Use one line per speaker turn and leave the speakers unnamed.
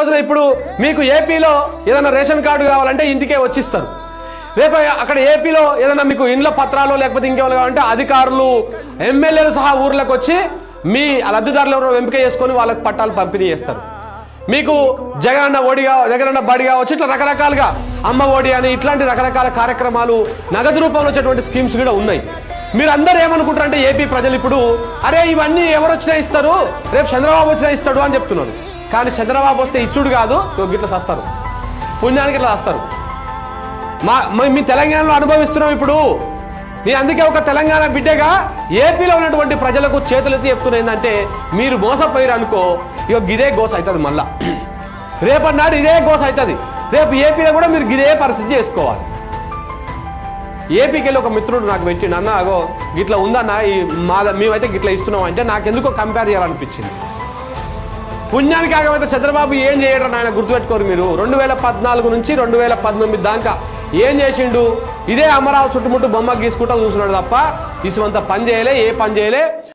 రోజున ఇప్పుడు మీకు ఏపీలో ఏదైనా రేషన్ కార్డు కావాలంటే ఇంటికే వచ్చిస్తారు. రేపు అక్కడ ఏపీలో ఏదైనా మీకు ఇండ్ల పత్రాలు లేకపోతే ఇంకేమైనా కావాలంటే అధికారులు ఎమ్మెల్యేలు సహా ఊర్లకు వచ్చి మీ లబ్ధిదారులు ఎవరో ఎంపిక చేసుకొని వాళ్ళకి పట్టాలు పంపిణీ చేస్తారు. మీకు జగన్ జగనన్న ఓడిగా అన్న బడి కావచ్చు ఇట్లా రకరకాలుగా అమ్మ ఓడి అని ఇట్లాంటి రకరకాల కార్యక్రమాలు నగదు రూపంలో వచ్చేటువంటి స్కీమ్స్ కూడా ఉన్నాయి. మీరు అందరూ ఏమనుకుంటారంటే ఏపీ ప్రజలు ఇప్పుడు అరే ఇవన్నీ ఎవరు వచ్చినా ఇస్తారు రేపు చంద్రబాబు వచ్చినా ఇస్తాడు అని చెప్తున్నారు. కానీ చంద్రబాబు వస్తే ఇచ్చుడు కాదు గిట్ల వస్తారు పుణ్యానికి ఇట్లా వస్తారు మా మీ తెలంగాణలో అనుభవిస్తున్నాం ఇప్పుడు. నేను అందుకే ఒక తెలంగాణ బిడ్డగా ఏపీలో ఉన్నటువంటి ప్రజలకు చేతులెత్తి చెప్తున్నా ఏంటంటే మీరు మోసపోయారు అనుకో ఇక గిదే గోస అవుతుంది మళ్ళా. రేపటి నాడు ఇదే గోస అవుతుంది రేపు ఏపీలో కూడా మీరు గిదే పరిస్థితి చేసుకోవాలి. ఏపీకి వెళ్ళి ఒక మిత్రుడు నాకు పెట్టిండు అన్న అగో గిట్లా ఉందన్న ఈ మా మేమైతే గిట్లా ఇస్తున్నాం అంటే నాకెందుకో కంపేర్ చేయాలనిపించింది. పుణ్యానికి కాకపోతే చంద్రబాబు ఏం చేయడం ఆయన గుర్తుపెట్టుకోరు మీరు. రెండు వేల పద్నాలుగు నుంచి రెండు వేల పంతొమ్మిది దాకా ఏం చేసిండు? ఇదే అమరావతి చుట్టుముట్టు బొమ్మ గీసుకుంటా చూస్తున్నాడు తప్ప ఇసువంత పని చేయలే ఏ పని చేయలే.